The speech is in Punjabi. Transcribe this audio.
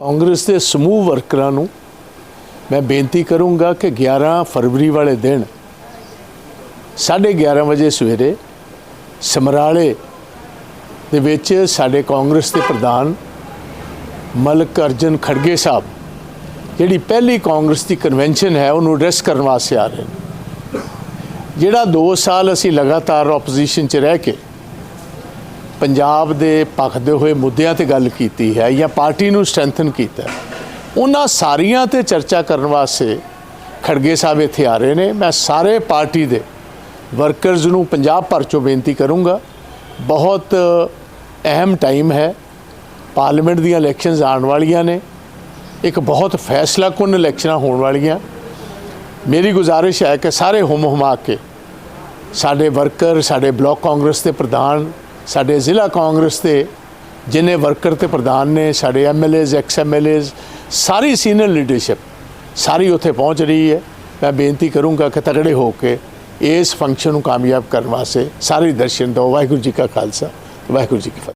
ਕਾਂਗਰਸ ਦੇ ਸਮੂਹ ਵਰਕਰਾਂ ਨੂੰ ਮੈਂ ਬੇਨਤੀ ਕਰੂੰਗਾ ਕਿ 11 ਫਰਵਰੀ ਵਾਲੇ ਦਿਨ 11:30 ਵਜੇ ਸਵੇਰੇ ਸਮਰਾਲੇ ਦੇ ਵਿੱਚ ਸਾਡੇ ਕਾਂਗਰਸ ਦੇ ਪ੍ਰਧਾਨ ਮਲਕ ਅਰਜਨ ਖੜਗੇ ਸਾਹਿਬ, ਜਿਹੜੀ ਪਹਿਲੀ ਕਾਂਗਰਸ ਦੀ ਕਨਵੈਨਸ਼ਨ ਹੈ, ਉਹਨੂੰ ਐਡਰੈਸ ਕਰਨ ਵਾਸਤੇ ਆ ਰਹੇ ਨੇ। ਜਿਹੜਾ 2 ਸਾਲ ਅਸੀਂ ਲਗਾਤਾਰ ਆਪੋਜੀਸ਼ਨ 'ਚ ਰਹਿ ਕੇ ਪੰਜਾਬ ਦੇ ਭਖਦੇ ਹੋਏ ਮੁੱਦਿਆਂ ਤੇ ਗੱਲ ਕੀਤੀ ਹੈ ਜਾਂ ਪਾਰਟੀ ਨੂੰ ਸਟਰੈਂਥਨ ਕੀਤਾ ਉਹਨਾਂ ਸਾਰੀਆਂ ਤੇ ਚਰਚਾ ਕਰਨ ਵਾਸਤੇ ਖੜਗੇ ਸਾਹਿਬ ਇੱਥੇ ਆ ਰਹੇ ਨੇ। ਮੈਂ ਸਾਰੇ ਪਾਰਟੀ ਦੇ ਵਰਕਰਜ਼ ਨੂੰ ਪੰਜਾਬ ਭਰ ਚੋਂ ਬੇਨਤੀ ਕਰੂੰਗਾ, ਬਹੁਤ ਅਹਿਮ ਟਾਈਮ ਹੈ। ਪਾਰਲੀਮੈਂਟ ਦੀਆਂ ਇਲੈਕਸ਼ਨਸ ਆਉਣ ਵਾਲੀਆਂ ਨੇ। ਇੱਕ ਬਹੁਤ ਫੈਸਲਾ ਕੁਨ ਇਲੈਕਸ਼ਨਾਂ ਹੋਣ ਵਾਲੀਆਂ। ਮੇਰੀ ਗੁਜ਼ਾਰਿਸ਼ ਹੈ ਕਿ ਸਾਰੇ ਹੁਮ ਹੁਮਾ ਕੇ ਸਾਡੇ ਵਰਕਰ, ਸਾਡੇ ਬਲਾਕ ਕਾਂਗਰਸ ਦੇ ਪ੍ਰਧਾਨ ਸਾਡੇ ਜ਼ਿਲ੍ਹਾ ਕਾਂਗਰਸ ਦੇ ਜਿਨੇ ਵਰਕਰ ਤੇ ਪ੍ਰਧਾਨ ਨੇ, ਸਾਡੇ ਐਮਐਲਏਜ਼ ਐਕਸ ਐਮਐਲਏਜ਼ ਸਾਰੀ ਸੀਨੀਅਰ ਲੀਡਰਸ਼ਿਪ ਸਾਰੀ ਉੱਥੇ ਪਹੁੰਚ ਰਹੀ ਹੈ। ਮੈਂ ਬੇਨਤੀ ਕਰੂੰਗਾ ਕਿ ਤਗੜੇ ਹੋ ਕੇ ਇਸ ਫੰਕਸ਼ਨ ਨੂੰ ਕਾਮਯਾਬ ਕਰਨ ਵਾਸਤੇ ਸਾਰੇ ਦਰਸ਼ਨ ਦਿਓ। ਵਾਹਿਗੁਰੂ ਜੀ ਕਾ ਖਾਲਸਾ, ਵਾਹਿਗੁਰੂ ਜੀ ਕੀ ਫਤਿਹ।